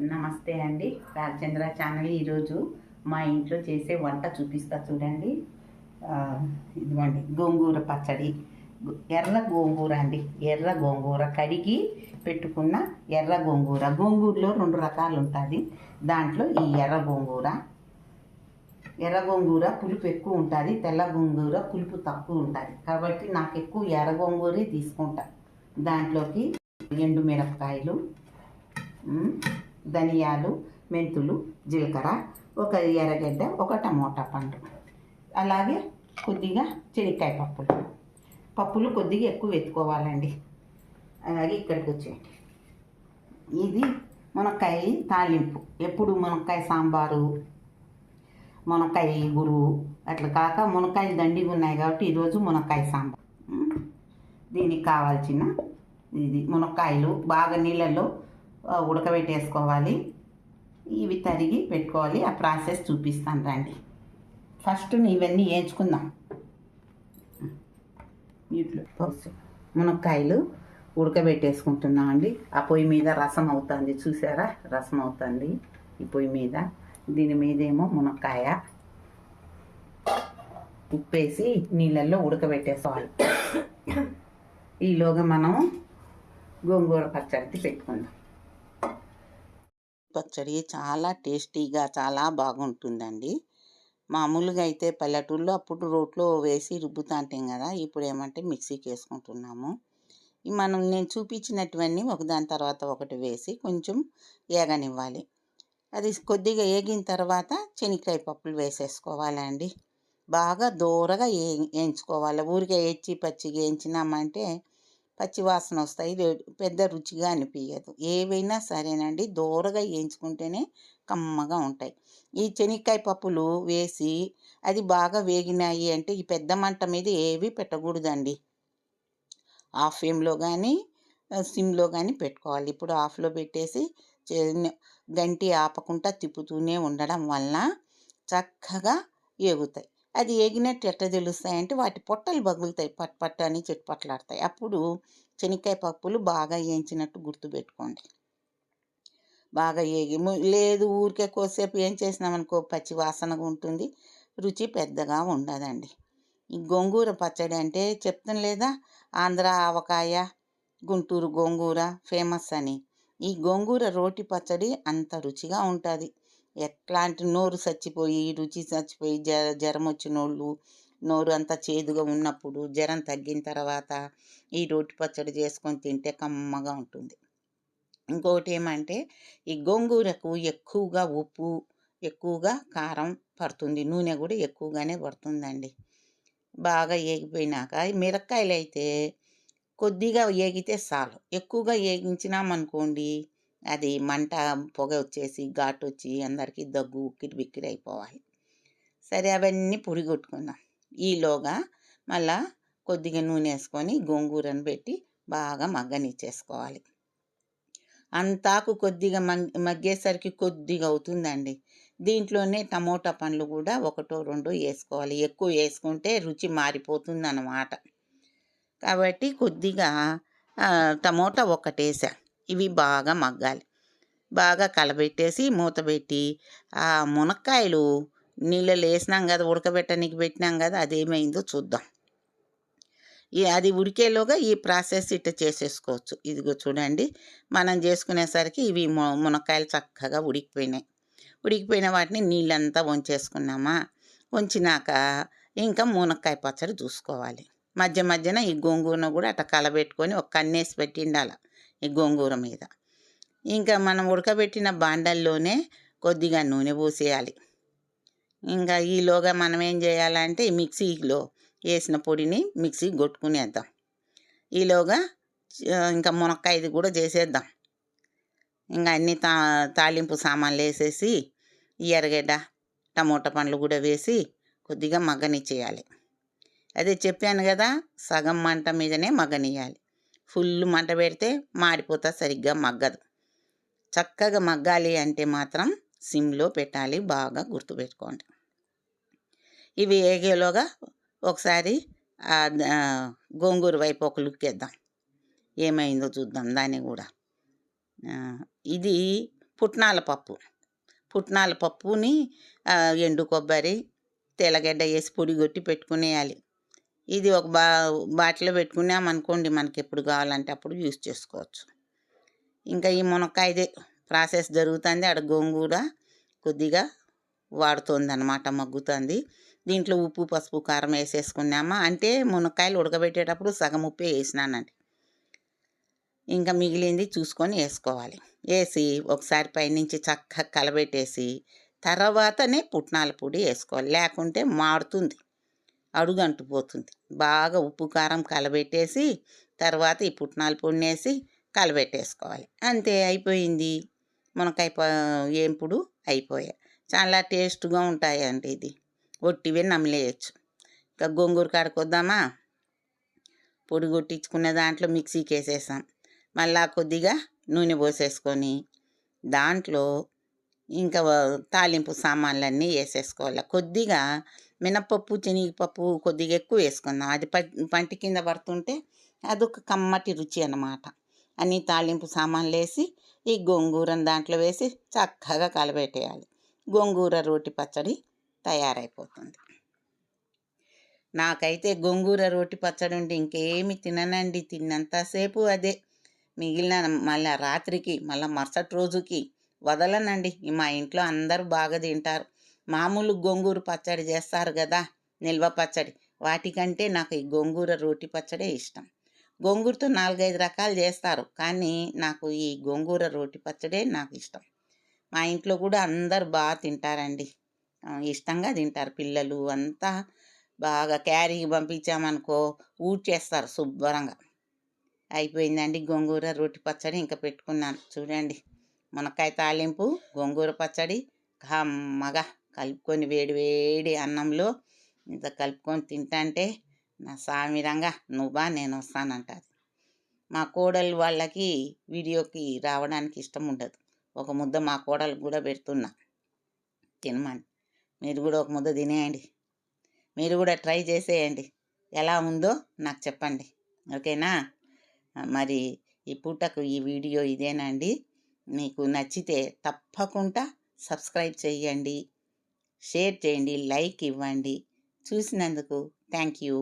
నమస్తే అండి. రాజచంద్ర ఛానల్ ఈరోజు మా ఇంట్లో చేసే వంట చూపిస్తా చూడండి. ఇదిగోండి గోంగూర పచ్చడి. ఎర్ర గోంగూర అండి. ఎర్ర గోంగూర కడిగి పెట్టుకున్న ఎర్ర గోంగూర. గోంగూరలో రెండు రకాలు ఉంటుంది దాంట్లో ఈ ఎర్ర గోంగూర ఎర్ర గోంగూర పులుపు ఎక్కువ ఉంటుంది తెల్ల గోంగూర పులుపు తక్కువ ఉంటుంది. కాబట్టి నాకు ఎక్కువ ఎర్ర గోంగూరే తీసుకుంటా. దాంట్లోకి ఎండు మిరపకాయలు ధనియాలు మెంతులు జీలకర్ర ఒక ఎర్రగడ్డ ఒక టమోటా పండు. అలాగే కొద్దిగా చెనిక్కాయ పప్పులు. పప్పులు కొద్దిగా ఎక్కువ ఎత్తుకోవాలండి అలాగే ఇక్కడికి వచ్చేయండి. ఇది మునక్కాయ తాలింపు. ఎప్పుడు మునక్కాయ సాంబారు మునక్కాయ గురు అట్లా కాక మునక్కాయలు దండిగా ఉన్నాయి కాబట్టి ఈరోజు మునక్కాయ సాంబార్. దీనికి కావాల్సిన ఇది మునక్కాయలు బాగా నీళ్ళల్లో ఉడకబెట్టేసుకోవాలి. ఇవి తరిగి పెట్టుకోవాలి. ఆ ప్రాసెస్ చూపిస్తాను రండి. ఫస్ట్ ఇవన్నీ వేయించుకుందాం. వీటిలో మునక్కాయలు ఉడకబెట్టేసుకుంటున్నాం అండి. ఆ పొయ్యి మీద రసం అవుతుంది. చూసారా? రసం అవుతుంది ఈ పొయ్యి మీద. దీని మీదేమో మునక్కాయ. ఉప్పేసి నీళ్ళల్లో ఉడకబెట్టేసుకోవాలి. ఈలోగా మనం గోంగూర పచ్చడి పెట్టుకుందాం. పచ్చడి చాలా టేస్టీగా చాలా బాగుంటుందండి. మామూలుగా అయితే పల్లెటూళ్ళలో అప్పుడు రోట్లో వేసి రుబ్బుతాంటాం కదా ఇప్పుడు ఏమంటే మిక్సీకి వేసుకుంటున్నాము. మనం నేను చూపించినటువన్నీ ఒకదాని తర్వాత ఒకటి వేసి కొంచెం ఏగనివ్వాలి. అది కొద్దిగా ఏగిన తర్వాత శనక్కాయ పప్పులు వేసేసుకోవాలండి. బాగా దూరగా ఏ వేయించుకోవాలి ఊరికే ఎచ్చి పచ్చిగా వేయించినామంటే పచ్చివాసన వస్తాయి. పెద్ద రుచిగా అనిపించదు ఏవైనా సరేనండి. దూరగా వేయించుకుంటేనే కమ్మగా ఉంటాయి. ఈ చెనిక్కాయ పప్పులు వేసి అది బాగా వేగినాయి అంటే ఈ పెద్ద మంట మీద ఏవి పెట్టకూడదండి. ఆఫ్ ఫ్లేమ్లో కానీ సిమ్లో కానీ పెట్టుకోవాలి. ఇప్పుడు ఆఫ్లో పెట్టేసి చే- గంటి ఆపకుండా తిప్పుతూనే ఉండడం వలన చక్కగా ఏగుతాయి అది ఏగినట్టు ఎట్లా తెలుస్తాయంటే వాటి పొట్టలు పగులుతాయి పట్ పట్ట అని చిట్పట్లాడతాయి అప్పుడు శనక్కాయ పప్పులు బాగా వేయించినట్టు గుర్తుపెట్టుకోండి బాగా ఏగి లేదు ఊరికే కోసేపు ఏం చేసినామనుకో పచ్చి వాసనగా ఉంటుంది. రుచి పెద్దగా ఉండదండి. ఈ గోంగూర పచ్చడి అంటే చెప్తాను లేదా? ఆంధ్ర ఆవకాయ గుంటూరు గోంగూర ఫేమస్ అని. ఈ గోంగూర రోటి పచ్చడి అంత రుచిగా ఉంటుంది. ఎట్లాంటి నోరు చచ్చిపోయి రుచి చచ్చిపోయి జ జ్వరం వచ్చిన వాళ్ళు నోరు అంతా చేదుగా ఉన్నప్పుడు జ్వరం తగ్గిన తర్వాత ఈ రోటి పచ్చడి చేసుకొని తింటే కమ్మగా ఉంటుంది. ఇంకొకటి ఏమంటే ఈ గోంగూరకు ఎక్కువగా ఉప్పు ఎక్కువగా కారం పడుతుంది. నూనె కూడా ఎక్కువగానే పడుతుందండి. బాగా ఏగిపోయినాక మిరక్కాయలు అయితే కొద్దిగా ఏగితే చాలు. ఎక్కువగా ఏగించినామనుకోండి అది మంట పొగ వచ్చేసి ఘాటు వచ్చి అందరికీ దగ్గు ఉక్కిరి బిక్కిరి అయిపోవాలి. సరే అవన్నీ పురిగొట్టుకుందాం ఈలోగా మళ్ళా కొద్దిగా నూనె వేసుకొని గోంగూరను పెట్టి బాగా మగ్గనిచ్చేసుకోవాలి. అంతాకు కొద్దిగా మగ్ మగ్గేసరికి కొద్దిగా అవుతుందండి. దీంట్లోనే టమోటా పండ్లు కూడా ఒకటో రెండో వేసుకోవాలి. ఎక్కువ వేసుకుంటే రుచి మారిపోతుంది అన్నమాట కాబట్టి కొద్దిగా టమోటా ఒకటేసా ఇవి బాగా మగ్గాలి. బాగా కలబెట్టేసి మూత పెట్టి ఆ మునక్కాయలు నీళ్ళలో వేసినాం కదా ఉడకబెట్టడానికి పెట్టినాం కదా అదేమైందో చూద్దాం. అది ఉడికేలోగా ఈ ప్రాసెస్ ఇట్ట చేసేసుకోవచ్చు. ఇదిగో చూడండి మనం చేసుకునేసరికి ఇవి మునక్కాయలు చక్కగా ఉడికిపోయినాయి. ఉడికిపోయిన వాటిని నీళ్ళంతా వంచేసుకున్నామా? వంచినాక ఇంకా మునక్కాయ పచ్చడి చూసుకోవాలి. మధ్య మధ్యన ఈ గోంగూరను కూడా అట్లా కలబెట్టుకొని ఒక కన్నేసి పెట్టిండాలి. ఉండాలి ఈ గోంగూర మీద. ఇంకా మనం ఉడకబెట్టిన బాండల్లోనే కొద్దిగా నూనె పోసేయాలి. ఇంకా ఈలోగా మనం ఏం చేయాలంటే మిక్సీలో వేసిన పొడిని మిక్సీ కొట్టుకునేద్దాం. ఈలోగా ఇంకా మునక్కాయది కూడా చేసేద్దాం. ఇంకా అన్ని తా తాలింపు సామాన్లు వేసేసి ఎర్రగడ్డ టమోటా పండ్లు కూడా వేసి కొద్దిగా మగ్గనిచ్చేయాలి. అదే చెప్పాను కదా సగం మంట మీదనే మగ్గనియాలి ఫుల్ మంట పెడితే మాడిపోతా సరిగ్గా మగ్గదు. చక్కగా మగ్గాలి అంటే మాత్రం సిమ్లో పెట్టాలి బాగా గుర్తుపెట్టుకోండి ఇవి ఏగేలోగా ఒకసారి గోంగూర వైపు ఒక లుక్ వేద్దాం. ఏమైందో చూద్దాం దాన్ని కూడా. ఇది పుట్నాల పప్పు. పుట్నాల పప్పుని ఎండు కొబ్బరి తెల్లగడ్డ వేసి పొడి కొట్టి పెట్టుకునేయాలి. ఇది ఒక బా బాటిలో పెట్టుకున్నామనుకోండి మనకి ఎప్పుడు కావాలంటే అప్పుడు యూస్ చేసుకోవచ్చు. ఇంకా ఈ మునక్కాయదే ప్రాసెస్ జరుగుతుంది. ఆడ గోంగూర కొద్దిగా వాడుతుంది అనమాట మగ్గుతుంది. దీంట్లో ఉప్పు పసుపు కారం వేసేసుకున్నామా? అంటే మునక్కాయలు ఉడకబెట్టేటప్పుడు సగం ఉప్పే వేసినానండి. ఇంకా మిగిలింది చూసుకొని వేసుకోవాలి. వేసి ఒకసారి పైనుంచి చక్కగా కలబెట్టేసి తర్వాతనే పుట్నాల పొడి వేసుకోవాలి. లేకుంటే మాడుతుంది అడుగు అంటుపోతుంది బాగా ఉప్పు కారం కలబెట్టేసి తర్వాత ఈ పుట్నాలు పొడినేసి కలబెట్టేసుకోవాలి. అంతే అయిపోయింది. మునక్కాయ ఏంపుడు అయిపోయా. చాలా టేస్ట్గా ఉంటాయండి ఇది. ఒట్టివే నమిలేయచ్చు. ఇంకా గోంగూర కాడకు పొడి కొట్టించుకున్న దాంట్లో మిక్సీకి వేసేసాం మళ్ళా కొద్దిగా నూనె పోసేసుకొని దాంట్లో ఇంకా తాలింపు సామాన్లన్నీ వేసేసుకోవాలి కొద్దిగా మినపప్పు శనగపప్పు కొద్దిగా ఎక్కువ వేసుకుందాం అది ప కింద పడుతుంటే అదొక కమ్మటి రుచి అన్నమాట. అన్ని తాలింపు సామాన్లు వేసి ఈ గోంగూరను దాంట్లో వేసి చక్కగా కలబెట్టేయాలి. గోంగూర రోటి పచ్చడి తయారైపోతుంది. నాకైతే గోంగూర రోటి పచ్చడి ఉంటే ఇంకేమి తిననండి. తిన్నంతసేపు అదే. మిగిలిన మళ్ళీ రాత్రికి మళ్ళీ మరుసటి రోజుకి వదలనండి. మా ఇంట్లో అందరూ బాగా తింటారు. మామూలు గోంగూర పచ్చడి చేస్తారు కదా నిల్వ పచ్చడి. వాటికంటే నాకు ఈ గోంగూర రోటి పచ్చడే ఇష్టం. గోంగూరతో నాలుగైదు రకాలు చేస్తారు కానీ నాకు ఈ గోంగూర రోటి పచ్చడే నాకు ఇష్టం. మా ఇంట్లో కూడా అందరు బాగా తింటారండి. ఇష్టంగా తింటారు పిల్లలు అంతా. బాగా క్యారీకి పంపించామనుకో ఊడ్చేస్తారు శుభ్రంగా. అయిపోయిందండి గోంగూర రోటి పచ్చడి ఇంకా పెట్టుకున్నాను. చూడండి మునక్కాయ తాలింపు గోంగూర పచ్చడి కమ్మగా కలుపుకొని వేడి వేడి అన్నంలో ఇంత కలుపుకొని తింటాంటే నా సామిరంగా నువ్వా నేను వస్తానంటారు మా కోడలు వాళ్ళకి వీడియోకి రావడానికి ఇష్టం ఉండదు. ఒక ముద్ద మా కోడలు కూడా పెడుతున్నా. తినమని. మీరు కూడా ఒక ముద్ద తినేయండి. మీరు కూడా ట్రై చేసేయండి. ఎలా ఉందో నాకు చెప్పండి. ఓకేనా? మరి ఈ పూటకు ఈ వీడియో ఇదేనండి. మీకు నచ్చితే తప్పకుండా సబ్స్క్రైబ్ చేయండి షేర్ చేయండి లైక్ ఇవ్వండి. చూసినందుకు థ్యాంక్ యూ